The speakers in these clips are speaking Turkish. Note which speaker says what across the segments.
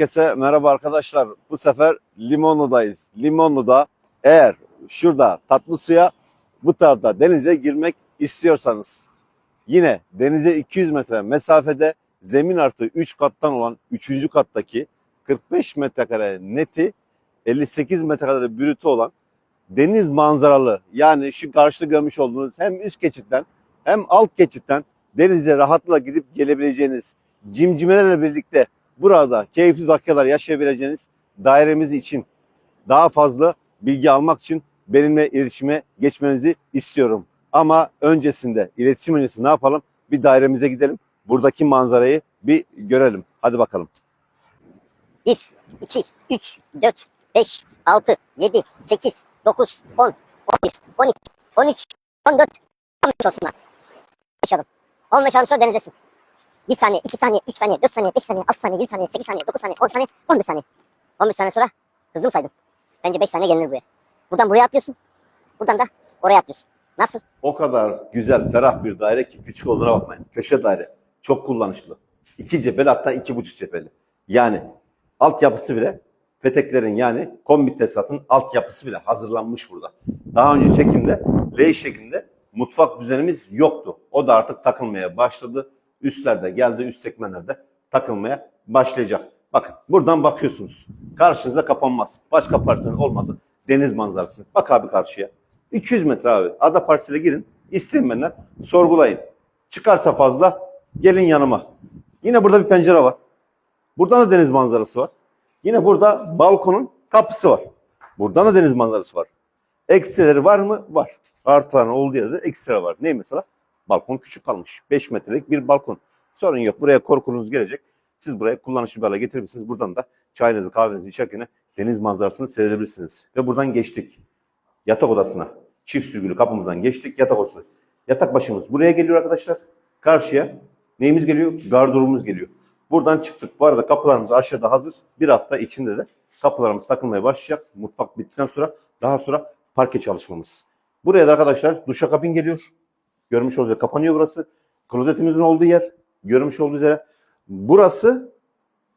Speaker 1: Herkese merhaba arkadaşlar. Bu sefer Limonlu'dayız. Limonlu'da eğer şurada tatlı suya bu tarafta denize girmek istiyorsanız yine denize 200 metre mesafede zemin artı 3 kattan olan 3. kattaki 45 metrekare neti 58 metrekare bürütü olan deniz manzaralı yani şu karşıda görmüş olduğunuz hem üst geçitten hem alt geçitten denize rahatlıkla gidip gelebileceğiniz cimcimelerle birlikte burada keyifli dakikalar yaşayabileceğiniz dairemiz için daha fazla bilgi almak için benimle iletişime geçmenizi istiyorum. Ama öncesinde, iletişim öncesi ne yapalım? Bir dairemize gidelim. Buradaki manzarayı bir görelim. Hadi bakalım.
Speaker 2: 1, 2, 3, 4, 5, 6, 7, 8, 9, 10, 11, 12, 13, 14, 15 olsun lan. 15 adım. 15 adım sonra denizdesin. 1 saniye, 2 saniye, 3 saniye, 4 saniye, 5 saniye, 6 saniye, 7 saniye, 8 saniye, 9 saniye, 10 saniye, 11 saniye. 11 saniye sonra hızlı mı saydın? Bence 5 saniye gelinir buraya. Buradan buraya atlıyorsun. Buradan da oraya atlıyorsun. Nasıl?
Speaker 1: O kadar güzel, ferah bir daire ki küçük olduğuna bakmayın. Köşe daire. Çok kullanışlı. İki cepheli hatta iki buçuk cepheli. Yani altyapısı bile peteklerin yani kombi tesisatın altyapısı bile hazırlanmış burada. Daha önce çekimde L şeklinde mutfak düzenimiz yoktu. O da artık takılmaya başladı. Üstlerde geldi, üst sekmenlerde takılmaya başlayacak. Bakın buradan bakıyorsunuz. Karşınıza kapanmaz. Başka parsel olmadı. Deniz manzarası. Bak abi karşıya. 200 metre abi. Ada parsele girin. İsteyin benden. Sorgulayın. Çıkarsa fazla gelin yanıma. Yine burada bir pencere var. Buradan da deniz manzarası var. Yine burada balkonun kapısı var. Buradan da deniz manzarası var. Eksileri var mı? Var. Artıların olduğu yerde ekstra var. Ne mesela? Balkon küçük kalmış. 5 metrelik bir balkon. Sorun yok. Buraya korkunuz gelecek. Siz buraya kullanışlı bir hale getirebilirsiniz. Buradan da çayınızı kahvenizi içerken deniz manzarasını seyredebilirsiniz. Ve buradan geçtik. Yatak odasına. Çift sürgülü kapımızdan geçtik. Yatak odası. Yatak başımız buraya geliyor arkadaşlar. Karşıya neyimiz geliyor? Gardırobumuz geliyor. Buradan çıktık. Bu arada kapılarımız aşağıda hazır. Bir hafta içinde de kapılarımız takılmaya başlayacak. Mutfak bittikten sonra daha sonra parke çalışmamız. Buraya da arkadaşlar duşakabin geliyor. Görmüş üzere kapanıyor burası. Klozetimizin olduğu yer. Görmüş olduğunuz üzere. Burası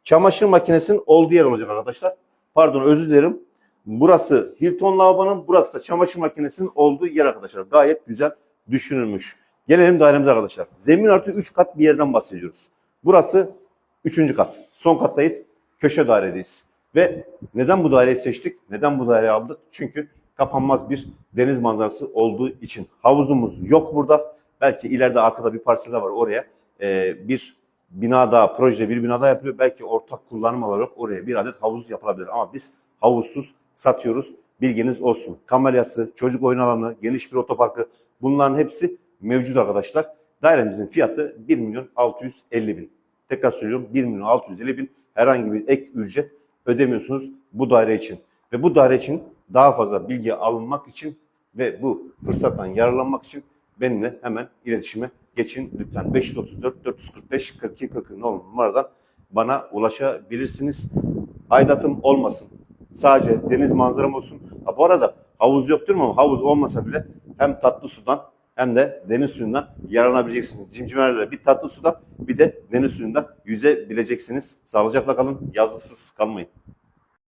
Speaker 1: çamaşır makinesinin olduğu yer olacak arkadaşlar. Pardon özür dilerim. Burası Hilton lavabonun, burası da çamaşır makinesinin olduğu yer arkadaşlar. Gayet güzel düşünülmüş. Gelelim dairemize arkadaşlar. Zemin artı 3 kat bir yerden bahsediyoruz. Burası 3. kat. Son kattayız. Köşe dairedeyiz. Ve neden bu daireyi seçtik? Neden bu daireyi aldık? Çünkü kapanmaz bir deniz manzarası olduğu için. Havuzumuz yok burada. Belki ileride arkada bir parsel var oraya. e, bir bina daha, projede bir bina daha yapılıyor. Belki ortak kullanım olarak oraya bir adet havuz yapılabilir. Ama biz havuzsuz satıyoruz. Bilginiz olsun. Kamelyası, çocuk oyun alanı, geniş bir otoparkı bunların hepsi mevcut arkadaşlar. Dairemizin fiyatı 1 milyon 650 bin. Tekrar söylüyorum 1 milyon 650 bin herhangi bir ek ücret ödemiyorsunuz bu daire için. Ve bu daire için daha fazla bilgi alınmak için ve bu fırsattan yararlanmak için benimle hemen iletişime geçin lütfen. 534 445 42 40 numaradan bana ulaşabilirsiniz. Aidatım olmasın. Sadece deniz manzaram olsun. Ha, bu arada havuz yok diyorum ama havuz olmasa bile hem tatlı sudan hem de deniz suyundan yararlanabileceksiniz. Cimcimelerle bir tatlı suda bir de deniz suyunda yüzebileceksiniz. Sağlıcakla kalın, yazlıksız kalmayın.